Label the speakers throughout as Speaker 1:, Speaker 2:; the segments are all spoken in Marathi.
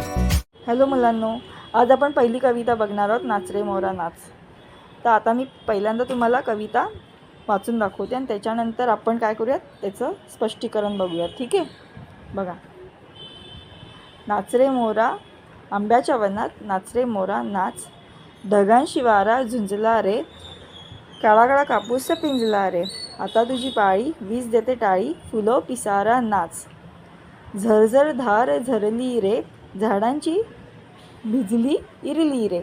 Speaker 1: हॅलो मुलांनो आज आपण पहिली कविता बघणार आहोत नाचरे मोरा नाच. तर आता मी पहिल्यांदा तुम्हाला कविता वाचून दाखवते आणि त्याच्यानंतर आपण काय करूयात त्याचं स्पष्टीकरण बघूयात ठीक आहे? बघा. नाचरे मोरा आंब्याच्या वनात नाचरे मोरा नाच. ढगांशी वारा झुंजला रे काळा काळा कापूस पिंजला रे. आता तुझी पाळी वीज देते टाळी फुलं पिसारा नाच. झरझर धार झरली रे झाडांची भिजली इरली रे.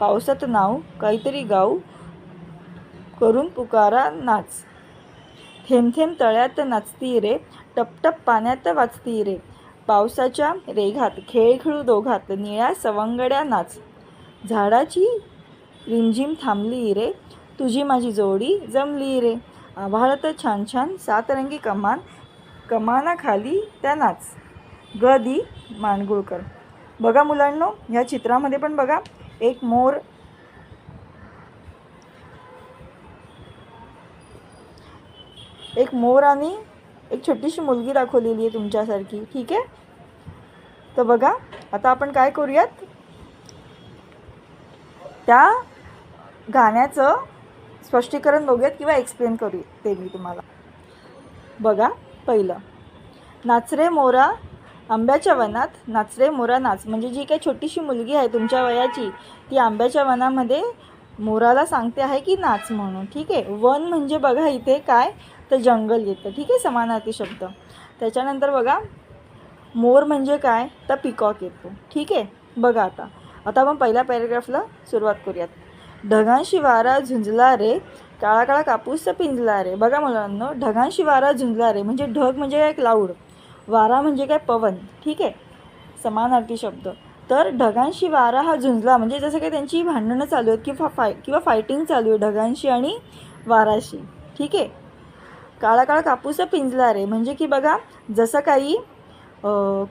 Speaker 1: पावसात नाव काहीतरी गाऊ करून पुकारा नाच. थेंब थेंब तळ्यात नाचती रे टपटप पाण्यात वाचती रे. पावसाच्या रेघात खेळ खेळू दोघात निळ्या सवंगड्या नाच. झाडाची रिमझिम थांबली रे तुझी माझी जोडी जमली रे. आभाळात छान छान सातरंगी कमान कमानाखाली त्या नाच. ग दी माणगुळकर बघा मुलांनो ह्या चित्रामध्ये पण बघा एक मोर. एक मोर आणि एक छोटीशी मुलगी दाखवलेली आहे तुमच्यासारखी. ठीक आहे? तर बघा आता आपण काय करूयात? त्या गाण्याचं स्पष्टीकरण बघूयात किंवा एक्सप्लेन करू ते मी तुम्हाला. बघा पहिलं. नाचरे मोरा आंब्याच्या वनात नाचरे मोरा नाच म्हणजे जी काही छोटीशी मुलगी आहे तुमच्या वयाची ती आंब्याच्या वनामध्ये मोराला सांगते आहे की नाच म्हणून. ठीक आहे? वन म्हणजे बघा इथे काय? तर जंगल येतं. ठीक आहे? समानार्थी शब्द त्याच्यानंतर बघा मोर म्हणजे काय? तर पिकॉक येतो. ठीक आहे? बघा आता. आता आपण पहिल्या पॅरेग्राफला सुरुवात करूयात. ढगांशी वारा झुंजला रे काळा काळा कापूस पिंजला रे. बघा मुलांना ढगांशी वारा झुंजला रे. म्हणजे ढग म्हणजे काय क्लाऊड वारा म्हणजे काय? पवन. ठीक आहे? समानार्थी शब्द. तर ढगांशी वारा हा झुंजला. म्हणजे जसं काही त्यांची भांडणं चालू आहेत किंवा फाय किंवा फायटिंग चालू आहे ढगांशी आणि वाराशी. ठीक आहे? काळा काळा कापूस पिंजला रे. म्हणजे की बघा जसं काही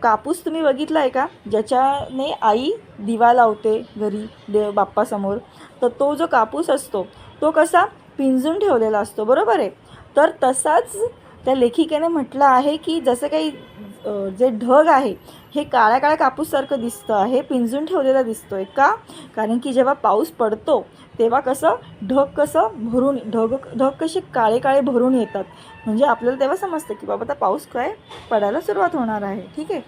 Speaker 1: कापूस तुम्ही बघितला आहे का? ज्याच्याने आई दिवा लावते घरी देव बाप्पासमोर. तर तो जो कापूस असतो तो कसा? पिंजून ठेवलेला असतो. बरोबर आहे? तर तसाच त्या लेखिकेने म्हटलं आहे की जसं काही जे ढग आहे हे काळ्या काळ्या कापूससारखं दिसतं आहे पिंजून ठेवलेलं आहे का? कारण की जेव्हा पाऊस पडतो तेव्हा कसं ढग कसं भरून ढग ढग कसे काळे काळे भरून येतात. म्हणजे आपल्याला तेव्हा समजतं की बाबा आता पाऊस काय पडायला सुरुवात होणार आहे. ठीक आहे?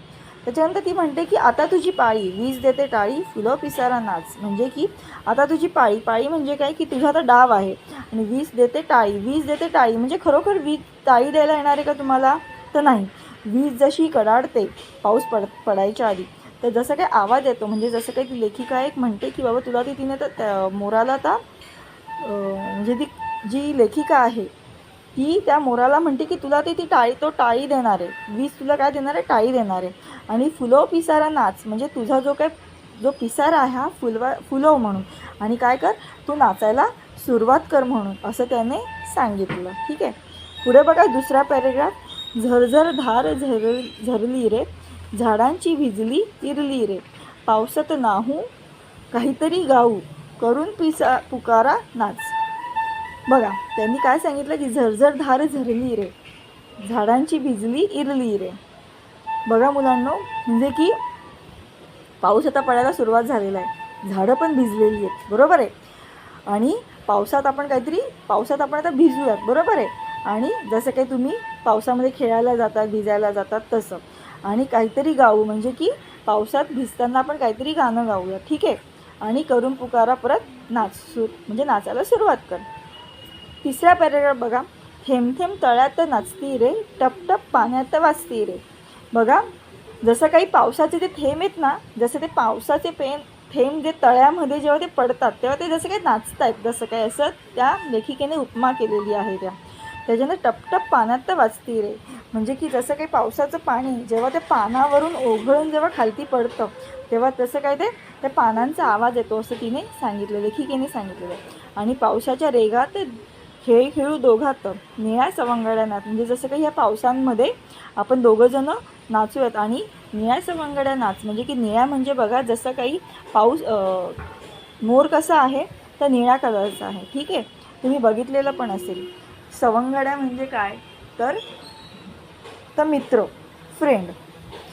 Speaker 1: त्याच्यानंतर ती म्हणते की आता तुझी पाळी वीज देते टाळी फुलं पिसारा नाच. म्हणजे की आता तुझी पाळी पाळी म्हणजे काय? की तुझा आता डाव आहे आणि वीज देते टाळी वीज देते टाळी. म्हणजे खरोखर वीज टाळी द्यायला येणार आहे का तुम्हाला? तर नाही. वीज जशी कडाडते पाऊस पड पडायच्या आधी तर जसं काही आवाज येतो म्हणजे जसं काही ती लेखिका एक म्हणते की बाबा तुला ती तिने तर त्या मोराला आता म्हणजे ती जी लेखिका आहे ती त्या मोराला म्हणते की तुला ते ती टाळी तो टाळी देणार आहे. वीज तुला काय देणार आहे? टाळी देणार आहे. आणि फुलो पिसारा नाच म्हणजे तुझा जो काय जो पिसारा आहे हा फुलवा फुलव म्हणून. आणि काय कर तू नाचायला सुरुवात कर म्हणून असं त्याने सांगितलं. ठीक आहे? पुढे बघा दुसरा पॅरेग्राफ झरझर धार झर झरली रे झाडांची भिजली इरली रे. पावसात नाहू काहीतरी गाऊ करून पिसा पुकारा नाच. बघा त्यांनी काय सांगितलं की झरझर धार झरली रे. झाडांची भिजली इरली रे. बघा मुलांनो म्हणजे की पाऊस आता पडायला सुरुवात झालेला आहे. झाडं पण भिजलेली आहेत. बरोबर आहे? आणि पावसात आपण काहीतरी पावसात आपण आता भिजूयात. बरोबर आहे? आणि जसं काही तुम्ही पावसामध्ये खेळायला जातात भिजायला जातात तसं. आणि काहीतरी गाऊ म्हणजे की पावसात भिजताना आपण काहीतरी गाणं गाऊया. ठीक आहे? आणि करून पुकारा परत नाच सु म्हणजे नाचायला सुरुवात कर. तिसरा पॅरेग्राफ बघा. थेंब थेंब तळ्यात नाचती रे टप टप पाण्यात वाचती रे. बघा जसं काही पावसाचे ते थेंब आहेत ना जसं ते पावसाचे पेन थेंब जे तळ्यामध्ये जेव्हा ते पडतात तेव्हा ते जसं काही नाचत आहेत जसं काही असं त्या लेखिकेने उपमा केलेली आहे त्या. त्याच्यानं टपटप पाण्यात तर वाचती रे. म्हणजे की जसं काही पावसाचं पाणी जेव्हा ते पानावरून ओघळून जेव्हा खालती पडतं तेव्हा तसं काय ते त्या पानांचा आवाज येतो असं तिने सांगितलं लेखिकेने सांगितलेलं आणि पावसाच्या रेगात खेळ खेळू दोघात निळ्या सवंगड्यानात म्हणजे जसं काही ह्या पावसांमध्ये आपण दोघंजणं नाचूयात. आणि निळ्या सवंगड्या नाच. म्हणजे की निळ्या म्हणजे बघा जसं काही पाऊस मोर कसा आहे तर निळ्या कलरचा आहे. ठीक आहे? तुम्ही बघितलेलं पण असेल. सवंगड्या म्हणजे काय? तर तर मित्र फ्रेंड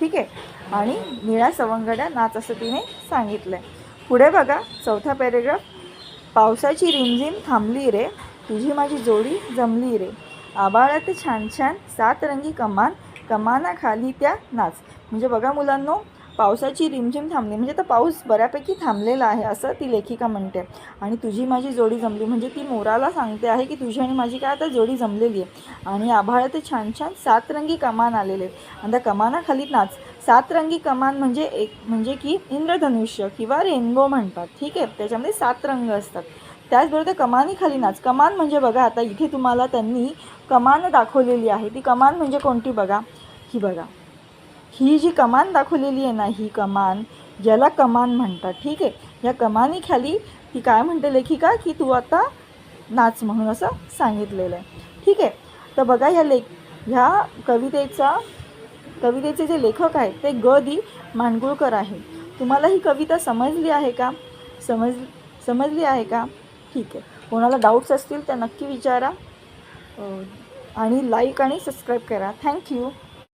Speaker 1: ठीक आहे? आणि निळ्या सवंगड्या नाच असं तिने सांगितलं आहे पुढे बघा चौथा पॅरेग्राफ पावसाची रिमझिम थांबली रे तुझी माझी जोडी जमली रे. आबाळात छान छान सात रंगी कमान कमानाखाली त्या नाच. म्हणजे बघा मुलांनो पावसाची रिमझिम थांबली. म्हणजे आता पाऊस बऱ्यापैकी थांबलेला आहे असं ती लेखिका म्हणते. आणि तुझी माझी जोडी जमली. म्हणजे ती मोराला सांगते आहे की तुझी आणि माझी काय आता जोडी जमलेली आहे. आणि आभाळात छान छान सात रंगी कमान आलेले. आहेत आणि त्या कमानाखाली नाच. सात रंगी कमान म्हणजे एक म्हणजे की इंद्रधनुष्य किंवा रेनबो म्हणतात. ठीक आहे? त्याच्यामध्ये सात रंग असतात. त्याचबरोबर कमानीखाली नाच. कमान म्हणजे बघा आता इथे तुम्हाला त्यांनी कमान दाखवलेली आहे. ती कमान म्हणजे कोणती बघा? ही बघा. ही जी कमान दाखवलेली आहे ना ही कमान ज्याला कमान म्हणतात. ठीक आहे? या कमानीखाली ती काय म्हणते लेखिका? की तू आता नाच म्हणून असं सांगितलेलं आहे. ठीक आहे? तर बघा ह्या लेख ह्या कवितेचा कवितेचे जे लेखक आहेत ते ग दी मांडगुळकर आहे. तुम्हाला ही कविता समजली आहे का? समज समजली आहे का? ठीक आहे. कोणाला डाऊट्स असतील तर नक्की विचारा. आणि लाईक आणि सबस्क्राईब करा. थँक्यू